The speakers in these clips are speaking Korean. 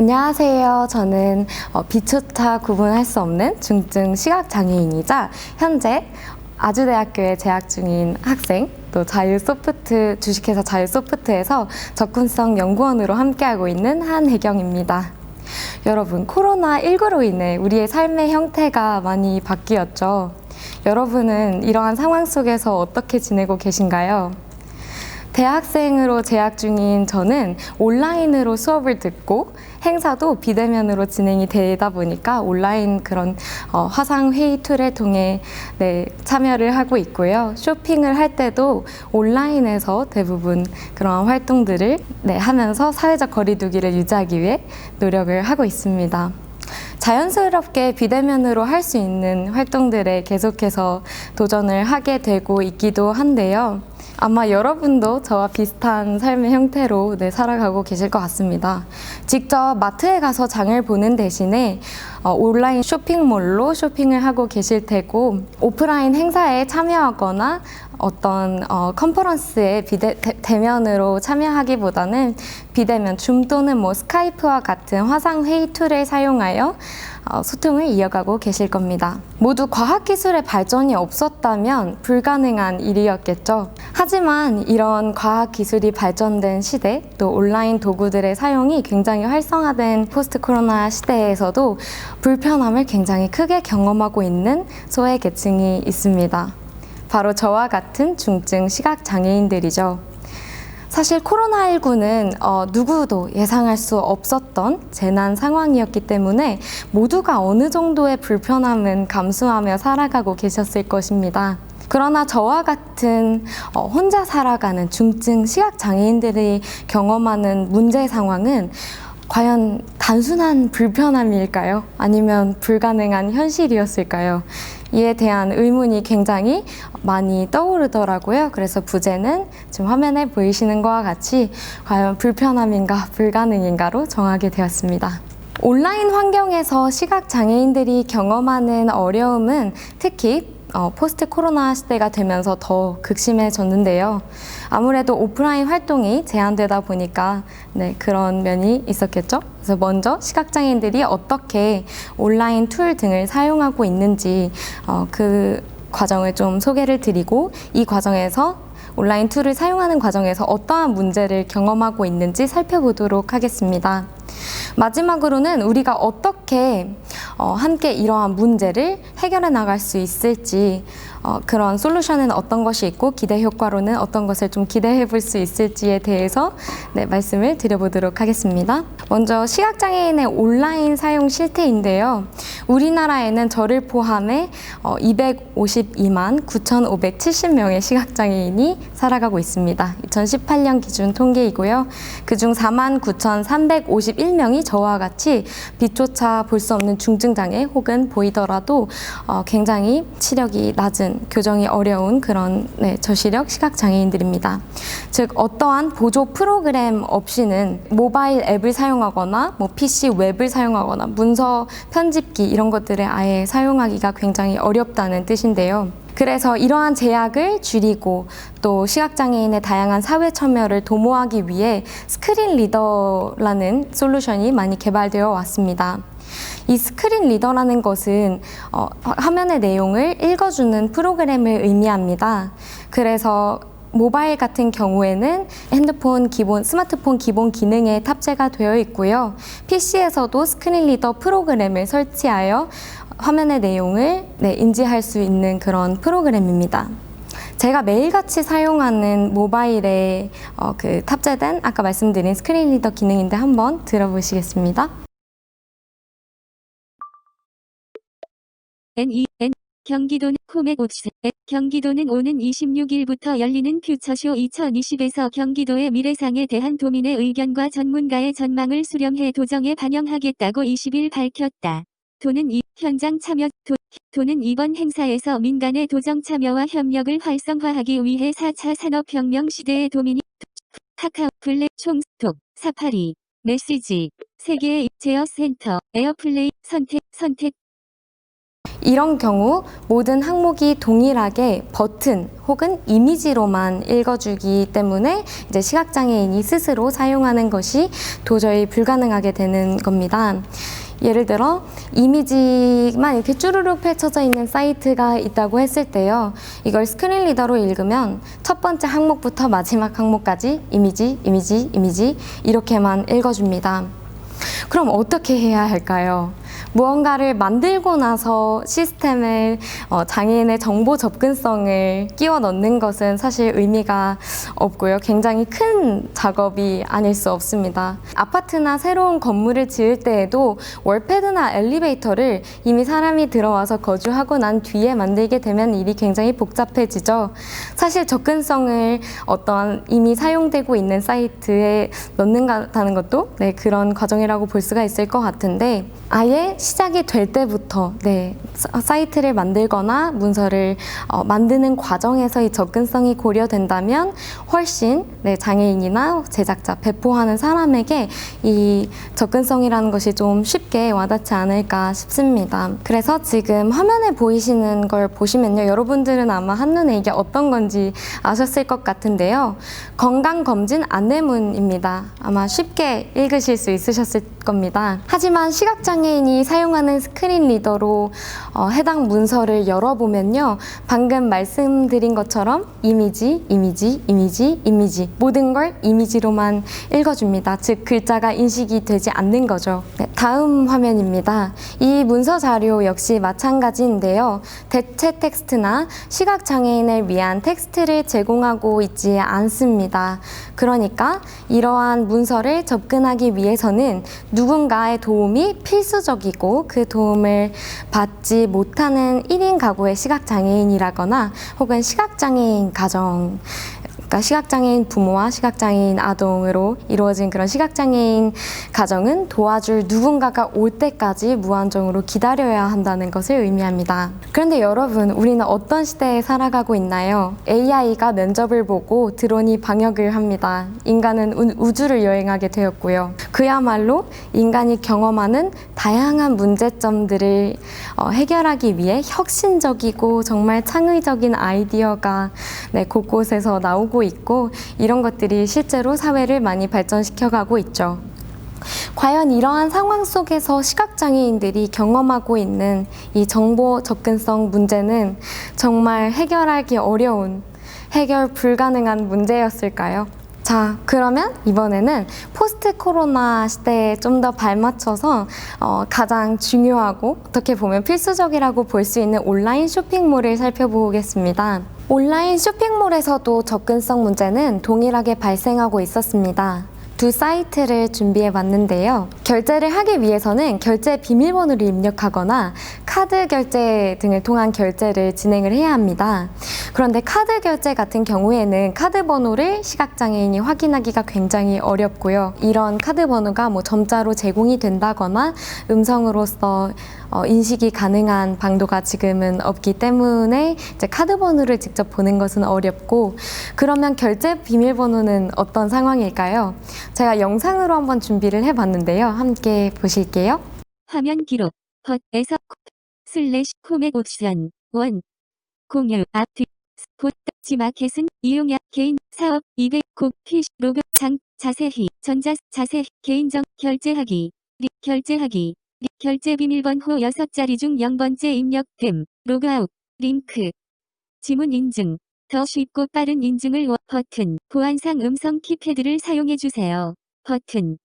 안녕하세요. 저는 어, 빛조차 구분할 수 없는 중증 시각장애인이자 현재 아주대학교에 재학 중인 학생, 또 자유소프트, 주식회사 자유소프트에서 접근성 연구원으로 함께하고 있는 한혜경입니다. 여러분, 코로나19로 인해 우리의 삶의 형태가 많이 바뀌었죠. 여러분은 이러한 상황 속에서 어떻게 지내고 계신가요? 대학생으로 재학 중인 저는 온라인으로 수업을 듣고 행사도 비대면으로 진행이 되다 보니까 온라인 그런 어, 화상 회의 툴을 통해 네, 참여를 하고 있고요. 쇼핑을 할 때도 온라인에서 대부분 그런 활동들을 네, 하면서 사회적 거리두기를 유지하기 위해 노력을 하고 있습니다. 자연스럽게 비대면으로 할 수 있는 활동들에 계속해서 도전을 하게 되고 있기도 한데요. 아마 여러분도 저와 비슷한 삶의 형태로 네, 살아가고 계실 것 같습니다. 직접 마트에 가서 장을 보는 대신에 어, 온라인 쇼핑몰로 쇼핑을 하고 계실 테고 오프라인 행사에 참여하거나 어떤 어, 컨퍼런스에 비대, 대, 대 면으로 참여하기보다는 비대면 줌 또는 뭐 스카이프와 같은 화상 회의 툴을 사용하여 어, 소통을 이어가고 계실 겁니다. 모두 과학기술의 발전이 없었다면 불가능한 일이었겠죠. 하지만 이런 과학기술이 발전된 시대, 또 온라인 도구들의 사용이 굉장히 활성화된 포스트 코로나 시대에서도 불편함을 굉장히 크게 경험하고 있는 소외 계층이 있습니다. 바로 저와 같은 중증 시각 장애인들이죠. 사실 코로나19는 어, 누구도 예상할 수 없었던 재난 상황이었기 때문에 모두가 어느 정도의 불편함은 감수하며 살아가고 계셨을 것입니다. 그러나 저와 같은 어, 혼자 살아가는 중증 시각 장애인들이 경험하는 문제 상황은 과연 단순한 불편함일까요? 아니면 불가능한 현실이었을까요? 이에 대한 의문이 굉장히 많이 떠오르더라고요. 그래서 부제는 지금 화면에 보이시는 것과 같이 과연 불편함인가 불가능인가로 정하게 되었습니다. 온라인 환경에서 시각 장애인들이 경험하는 어려움은 특히 어, 포스트 코로나 시대가 되면서 더 극심해졌는데요. 아무래도 오프라인 활동이 제한되다 보니까 네, 그런 면이 있었겠죠. 그래서 먼저 시각장애인들이 어떻게 온라인 툴 등을 사용하고 있는지 어, 그 과정을 좀 소개를 드리고 이 과정에서 온라인 툴을 사용하는 과정에서 어떠한 문제를 경험하고 있는지 살펴보도록 하겠습니다. 마지막으로는 우리가 어떻게 어, 함께 이러한 문제를 해결해 나갈 수 있을지 어, 그런 솔루션은 어떤 것이 있고 기대 효과로는 어떤 것을 좀 기대해 볼 수 있을지에 대해서 네, 말씀을 드려보도록 하겠습니다. 먼저 시각장애인의 온라인 사용 실태인데요. 우리나라에는 저를 포함해 어, 252만 9,570명의 시각장애인이 살아가고 있습니다. 2018년 기준 통계이고요. 그중 4만 9,351 명이 저와 같이 빛조차 볼 수 없는 중증장애 혹은 보이더라도 어, 굉장히 시력이 낮은 교정이 어려운 그런 네, 저시력 시각장애인들입니다. 즉 어떠한 보조 프로그램 없이는 모바일 앱을 사용하거나 뭐 PC 웹을 사용하거나 문서 편집기 이런 것들을 아예 사용하기가 굉장히 어렵다는 뜻인데요. 그래서 이러한 제약을 줄이고 또 시각장애인의 다양한 사회 참여를 도모하기 위해 스크린 리더라는 솔루션이 많이 개발되어 왔습니다. 이 스크린 리더라는 것은 어, 화면의 내용을 읽어주는 프로그램을 의미합니다. 그래서 모바일 같은 경우에는 핸드폰 기본, 스마트폰 기본 기능에 탑재가 되어 있고요. PC에서도 스크린 리더 프로그램을 설치하여 화면의 내용을 네, 인지할 수 있는 그런 프로그램입니다. 제가 매일같이 사용하는 모바일에 어, 그 탑재된 아까 말씀드린 스크린 리더 기능인데 한번 들어보시겠습니다. N2, N, 경기도는 코맥 옵스, 경기도는 오는 26일부터 열리는 퓨처쇼 2020에서 경기도의 미래상에 대한 도민의 의견과 전문가의 전망을 수렴해 도정에 반영하겠다고 20일 밝혔다. 도는 이 현장 참여 도, 도는 이번 행사에서 민간의 도정 참여와 협력을 활성화하기 위해 4차 산업혁명 시대의 도민이 카카오 블랙 총스톡 사파리 메시지 세계의 제어 센터 에어플레이 선택 선택 이런 경우 모든 항목이 동일하게 버튼 혹은 이미지로만 읽어주기 때문에 이제 시각장애인이 스스로 사용하는 것이 도저히 불가능하게 되는 겁니다. 예를 들어 이미지만 이렇게 쭈루룩 펼쳐져 있는 사이트가 있다고 했을 때요. 이걸 스크린 리더로 읽으면 첫 번째 항목부터 마지막 항목까지 이미지, 이미지, 이미지 이렇게만 읽어줍니다. 그럼 어떻게 해야 할까요? 무언가를 만들고 나서 시스템에 어, 장애인의 정보 접근성을 끼워 넣는 것은 사실 의미가 없고요. 굉장히 큰 작업이 아닐 수 없습니다. 아파트나 새로운 건물을 지을 때에도 월패드나 엘리베이터를 이미 사람이 들어와서 거주하고 난 뒤에 만들게 되면 일이 굉장히 복잡해지죠. 사실 접근성을 어떤 이미 사용되고 있는 사이트에 넣는다는 것도 네, 그런 과정이라고 볼 수가 있을 것 같은데 아예 시작이 될 때부터 네, 사- 사이트를 만들거나 문서를 어, 만드는 과정에서 이 접근성이 고려된다면 훨씬 네, 장애인이나 제작자, 배포하는 사람에게 이 접근성이라는 것이 좀 쉽게 와닿지 않을까 싶습니다. 그래서 지금 화면에 보이시는 걸 보시면요. 여러분들은 아마 한눈에 이게 어떤 건지 아셨을 것 같은데요. 건강검진 안내문입니다. 아마 쉽게 읽으실 수 있으셨을 겁니다. 하지만 시각장애인이 사용하는 스크린 리더로 어, 해당 문서를 열어보면요. 방금 말씀드린 것처럼 이미지, 이미지, 이미지, 이미지 모든 걸 이미지로만 읽어줍니다. 즉 글자가 인식이 되지 않는 거죠. 네, 다음 화면입니다. 이 문서 자료 역시 마찬가지인데요. 대체 텍스트나 시각 장애인을 위한 텍스트를 제공하고 있지 않습니다. 그러니까 이러한 문서를 접근하기 위해서는 누군가의 도움이 필수적이고 그 도움을 받지 못하는 1인 가구의 시각장애인이라거나 혹은 시각장애인 가정 그러니까 시각장애인 부모와 시각장애인 아동으로 이루어진 그런 시각장애인 가정은 도와줄 누군가가 올 때까지 무한정으로 기다려야 한다는 것을 의미합니다. 그런데 여러분, 우리는 어떤 시대에 살아가고 있나요? AI가 면접을 보고 드론이 방역을 합니다. 인간은 우- 우주를 여행하게 되었고요. 그야말로 인간이 경험하는 다양한 문제점들을 어, 해결하기 위해 혁신적이고 정말 창의적인 아이디어가 네, 곳곳에서 나오고 있고 이런 것들이 실제로 사회를 많이 발전시켜 가고 있죠. 과연 이러한 상황 속에서 시각장애인들이 경험하고 있는 이 정보 접근성 문제는 정말 해결하기 어려운, 해결 불가능한 문제였을까요? 자, 그러면 이번에는 포스트 코로나 시대에 좀 더 발맞춰서 어, 가장 중요하고 어떻게 보면 필수적이라고 볼 수 있는 온라인 쇼핑몰을 살펴보겠습니다. 온라인 쇼핑몰에서도 접근성 문제는 동일하게 발생하고 있었습니다. 두 사이트를 준비해 봤는데요. 결제를 하기 위해서는 결제 비밀번호를 입력하거나 카드 결제 등을 통한 결제를 진행을 해야 합니다. 그런데 카드 결제 같은 경우에는 카드 번호를 시각장애인이 확인하기가 굉장히 어렵고요. 이런 카드 번호가 뭐 점자로 제공이 된다거나 음성으로서 어, 인식이 가능한 방도가 지금은 없기 때문에 이제 카드 번호를 직접 보는 것은 어렵고 그러면 결제 비밀번호는 어떤 상황일까요? 제가 영상으로 한번 준비를 해봤는데요. 함께 보실게요. 화면 기록 헛에서 슬래시 코맥 옵션 원 공유 앞뒤 스포트 지마켓은 이용약 개인 사업 200 곡피 로그 장 자세히 전자 자세 개인정 결제하기 리 결제하기 리 결제 비밀번호 6자리 중 0번째 입력됨 로그아웃 링크 지문 인증 더 쉽고 빠른 인증을 워 버튼 보안상 음성 키패드를 사용해 주세요. 버튼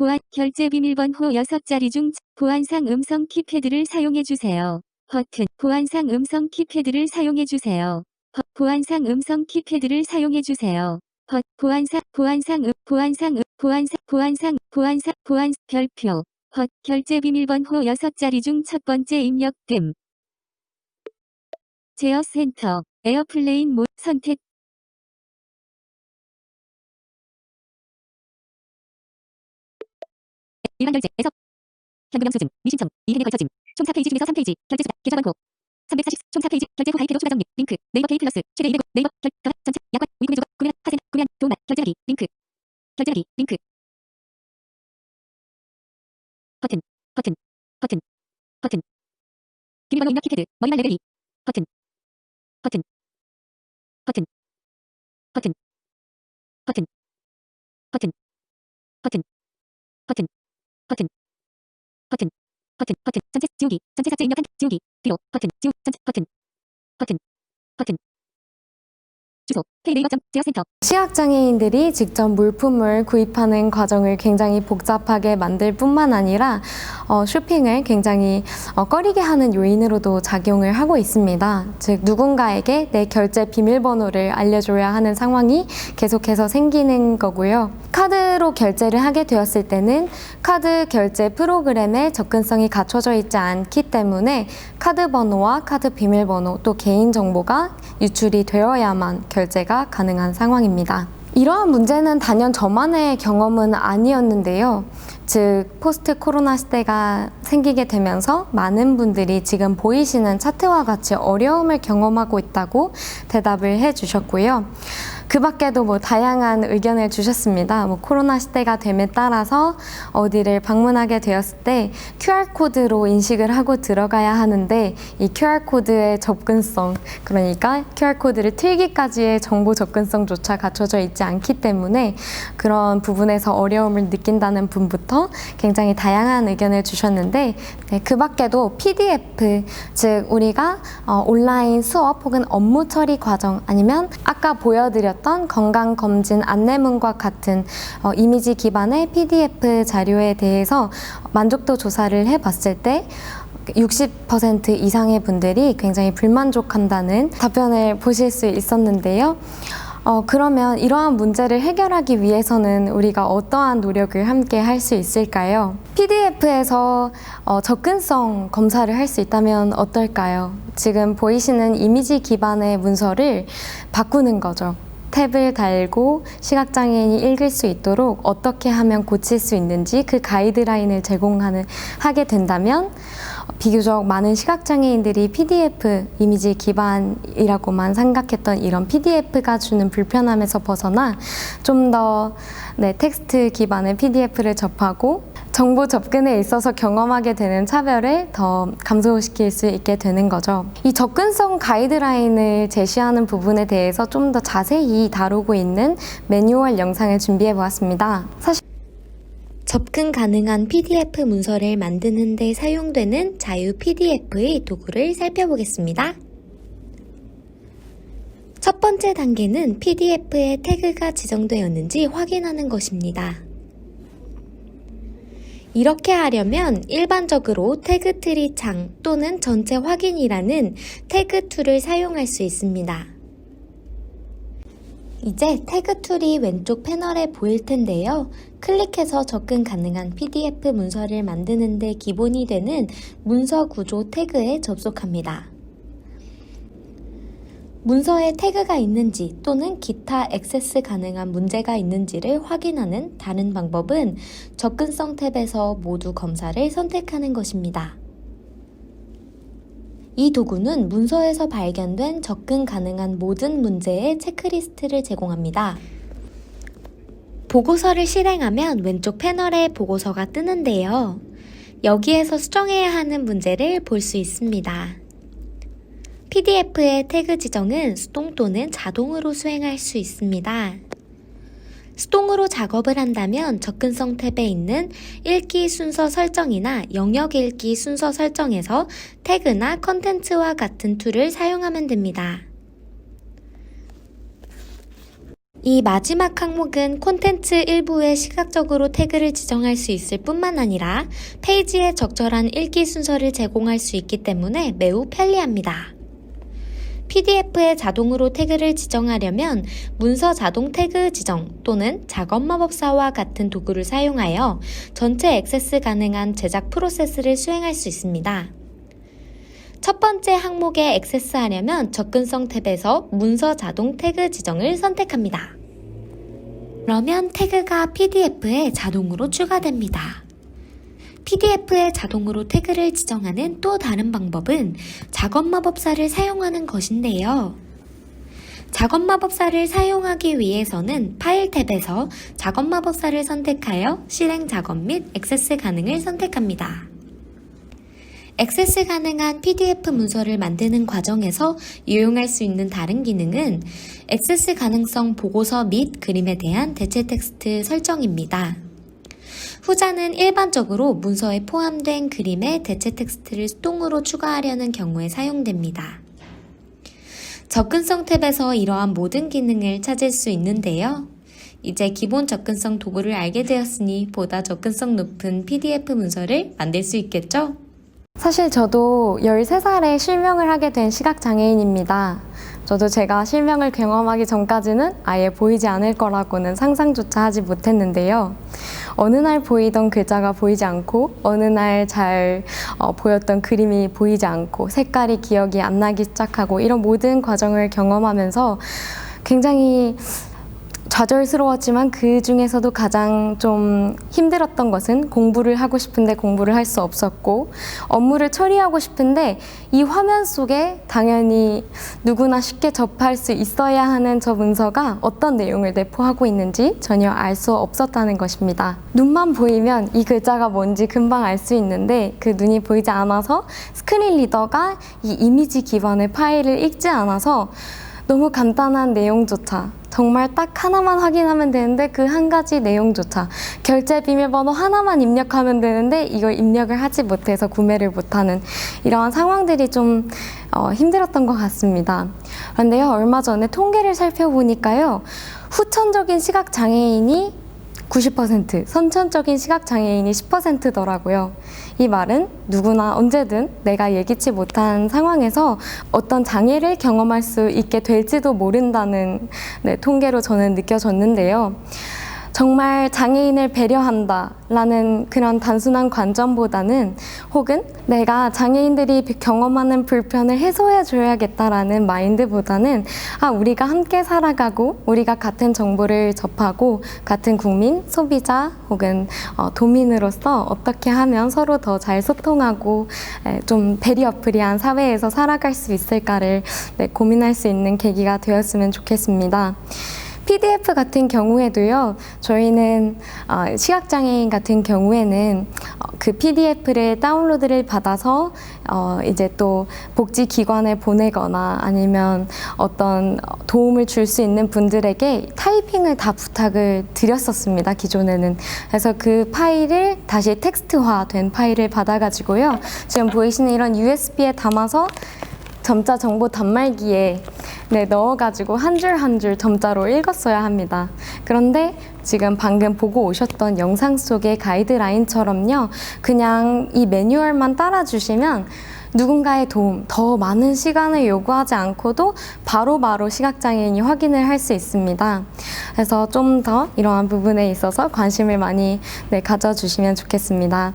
보안 결제 비밀번 호 6자리 중 보안상 음성 키패드를 사용해 주세요. 버튼 보안상 음성 키패드를 사용해 주세요. 버- 보안상 음성 키패드를 사용해 주세요. 버- 보안상 보안상 음 보안상 음 보안상 보안상 보안상 보안 별표 버- 결제 비밀번 호 6자리 중 첫 번째 입력됨. 제어 센터 에어플레인 모 선택 일반 결제에서 현금형 수증 미신청 2행에 걸쳐짐 총 4페이지 중에서 3페이지 결제 수단 계좌 번호 340 총 4페이지 결제 후 가입 계로 추가 정리 링크 네이버 페이 플러스 최대 200 네이버 결 결합 전체 약관 우구매 조각 구매 파생 구매한 도움만 결제하기 링크. 결제하기 링크. 버튼 버튼 버튼 버튼. 비밀번호 입력 키패드 머리말 레벨 2 버튼 버튼 버튼 버튼 버튼 버튼 버튼. 버튼. 버튼. 버튼. 버튼. 전체 지우기. 전체 삭제 입력한 지우기. 뒤로. 버튼. 지우. 전체 버튼. 버튼. 버튼. 주소. 페이네이버.점 제어센터. 시각장애인들이 직접 물품을 구입하는 과정을 굉장히 복잡하게 만들 뿐만 아니라 어, 쇼핑을 굉장히 어, 꺼리게 하는 요인으로도 작용을 하고 있습니다. 즉, 누군가에게 내 결제 비밀번호를 알려줘야 하는 상황이 계속해서 생기는 거고요. 카드로 결제를 하게 되었을 때는 카드 결제 프로그램에 접근성이 갖춰져 있지 않기 때문에 카드 번호와 카드 비밀번호 또 개인 정보가 유출이 되어야만 결 제가 가능한 상황입니다. 이러한 문제는 단연 저만의 경험은 아니었는데요. 즉, 포스트 코로나 시대가 생기게 되면서 많은 분들이 지금 보이시는 차트와 같이 어려움을 경험하고 있다고 대답을 해 주셨고요. 그 밖에도 뭐 다양한 의견을 주셨습니다. 뭐 코로나 시대가 됨에 따라서 어디를 방문하게 되었을 때 QR코드로 인식을 하고 들어가야 하는데 이 QR코드의 접근성, 그러니까 QR코드를 틀기까지의 정보 접근성조차 갖춰져 있지 않기 때문에 그런 부분에서 어려움을 느낀다는 분부터 굉장히 다양한 의견을 주셨는데 네, 그 밖에도 PDF, 즉 우리가 어, 온라인 수업 혹은 업무 처리 과정 아니면 아까 보여드렸던 건강검진 안내문과 같은 어, 이미지 기반의 PDF 자료에 대해서 만족도 조사를 해봤을 때 60% 이상의 분들이 굉장히 불만족한다는 답변을 보실 수 있었는데요. 어, 그러면 이러한 문제를 해결하기 위해서는 우리가 어떠한 노력을 함께 할 수 있을까요? PDF에서 어, 접근성 검사를 할 수 있다면 어떨까요? 지금 보이시는 이미지 기반의 문서를 바꾸는 거죠. 탭을 달고 시각장애인이 읽을 수 있도록 어떻게 하면 고칠 수 있는지 그 가이드라인을 제공하는 하게 된다면 비교적 많은 시각장애인들이 PDF 이미지 기반이라고만 생각했던 이런 PDF가 주는 불편함에서 벗어나 좀더 네, 텍스트 기반의 PDF를 접하고 정보 접근에 있어서 경험하게 되는 차별을 더 감소시킬 수 있게 되는 거죠. 이 접근성 가이드라인을 제시하는 부분에 대해서 좀 더 자세히 다루고 있는 매뉴얼 영상을 준비해 보았습니다. 사실 접근 가능한 PDF 문서를 만드는 데 사용되는 자유 PDF의 도구를 살펴보겠습니다. 첫 번째 단계는 PDF에 태그가 지정되었는지 확인하는 것입니다. 이렇게 하려면 일반적으로 태그 트리 창 또는 전체 확인이라는 태그 툴을 사용할 수 있습니다. 이제 태그 툴이 왼쪽 패널에 보일 텐데요. 클릭해서 접근 가능한 PDF 문서를 만드는데 기본이 되는 문서 구조 태그에 접속합니다. 문서에 태그가 있는지 또는 기타 액세스 가능한 문제가 있는지를 확인하는 다른 방법은 접근성 탭에서 모두 검사를 선택하는 것입니다. 이 도구는 문서에서 발견된 접근 가능한 모든 문제의 체크리스트를 제공합니다. 보고서를 실행하면 왼쪽 패널에 보고서가 뜨는데요. 여기에서 수정해야 하는 문제를 볼 수 있습니다. PDF의 태그 지정은 수동 또는 자동으로 수행할 수 있습니다. 수동으로 작업을 한다면 접근성 탭에 있는 읽기 순서 설정이나 영역 읽기 순서 설정에서 태그나 컨텐츠와 같은 툴을 사용하면 됩니다. 이 마지막 항목은 콘텐츠 일부에 시각적으로 태그를 지정할 수 있을 뿐만 아니라 페이지에 적절한 읽기 순서를 제공할 수 있기 때문에 매우 편리합니다. PDF에 자동으로 태그를 지정하려면 문서 자동 태그 지정 또는 작업 마법사와 같은 도구를 사용하여 전체 액세스 가능한 제작 프로세스를 수행할 수 있습니다. 첫 번째 항목에 액세스하려면 접근성 탭에서 문서 자동 태그 지정을 선택합니다. 그러면 태그가 PDF에 자동으로 추가됩니다. PDF에 자동으로 태그를 지정하는 또 다른 방법은 작업 마법사를 사용하는 것인데요. 작업 마법사를 사용하기 위해서는 파일 탭에서 작업 마법사를 선택하여 실행 작업 및 액세스 가능을 선택합니다. 액세스 가능한 PDF 문서를 만드는 과정에서 이용할 수 있는 다른 기능은 액세스 가능성 보고서 및 그림에 대한 대체 텍스트 설정입니다. 후자는 일반적으로 문서에 포함된 그림에 대체 텍스트를 수동으로 추가하려는 경우에 사용됩니다. 접근성 탭에서 이러한 모든 기능을 찾을 수 있는데요. 이제 기본 접근성 도구를 알게 되었으니 보다 접근성 높은 PDF 문서를 만들 수 있겠죠? 사실 저도 13살에 실명을 하게 된 시각장애인입니다. 저도 제가 실명을 경험하기 전까지는 아예 보이지 않을 거라고는 상상조차 하지 못했는데요. 어느 날 보이던 글자가 보이지 않고, 어느 날잘 어, 보였던 그림이 보이지 않고, 색깔이 기억이 안 나기 시작하고, 이런 모든 과정을 경험하면서 굉장히 좌절스러웠지만 그 중에서도 가장 좀 힘들었던 것은 공부를 하고 싶은데 공부를 할 수 없었고 업무를 처리하고 싶은데 이 화면 속에 당연히 누구나 쉽게 접할 수 있어야 하는 저 문서가 어떤 내용을 내포하고 있는지 전혀 알 수 없었다는 것입니다. 눈만 보이면 이 글자가 뭔지 금방 알 수 있는데 그 눈이 보이지 않아서 스크린 리더가 이 이미지 기반의 파일을 읽지 않아서 너무 간단한 내용조차 정말 딱 하나만 확인하면 되는데 그 한 가지 내용조차 결제 비밀번호 하나만 입력하면 되는데 이걸 입력을 하지 못해서 구매를 못하는 이러한 상황들이 좀 어, 힘들었던 것 같습니다. 그런데요 얼마 전에 통계를 살펴보니까요 후천적인 시각 장애인이 90%, 선천적인 시각장애인이 10%더라고요. 이 말은 누구나 언제든 내가 예기치 못한 상황에서 어떤 장애를 경험할 수 있게 될지도 모른다는 네, 통계로 저는 느껴졌는데요. 정말 장애인을 배려한다 라는 그런 단순한 관점보다는 혹은 내가 장애인들이 경험하는 불편을 해소해 줘야겠다라는 마인드보다는 아 우리가 함께 살아가고 우리가 같은 정보를 접하고 같은 국민 소비자 혹은 어, 도민으로서 어떻게 하면 서로 더 잘 소통하고 에, 좀 베리어프리한 사회에서 살아갈 수 있을까를 네, 고민할 수 있는 계기가 되었으면 좋겠습니다. PDF 같은 경우에도요, 저희는 어, 시각장애인 같은 경우에는 어, 그 PDF를 다운로드를 받아서 어, 이제 또 복지기관에 보내거나 아니면 어떤 도움을 줄 수 있는 분들에게 타이핑을 다 부탁을 드렸었습니다, 기존에는. 그래서 그 파일을 다시 텍스트화 된 파일을 받아가지고요, 지금 보이시는 이런 USB에 담아서 점자 정보 단말기에 네, 넣어가지고 한 줄 한 줄 점자로 읽었어야 합니다. 그런데 지금 방금 보고 오셨던 영상 속의 가이드라인처럼요, 그냥 이 매뉴얼만 따라주시면 누군가의 도움, 더 많은 시간을 요구하지 않고도 바로바로 시각장애인이 확인을 할 수 있습니다. 그래서 좀 더 이러한 부분에 있어서 관심을 많이 네, 가져주시면 좋겠습니다.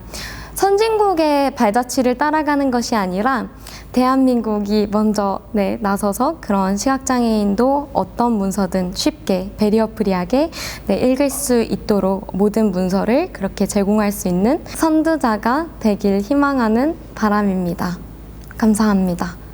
선진국의 발자취를 따라가는 것이 아니라 대한민국이 먼저 네, 나서서 그런 시각장애인도 어떤 문서든 쉽게 베리어프리하게 네, 읽을 수 있도록 모든 문서를 그렇게 제공할 수 있는 선두자가 되길 희망하는 바람입니다. 감사합니다.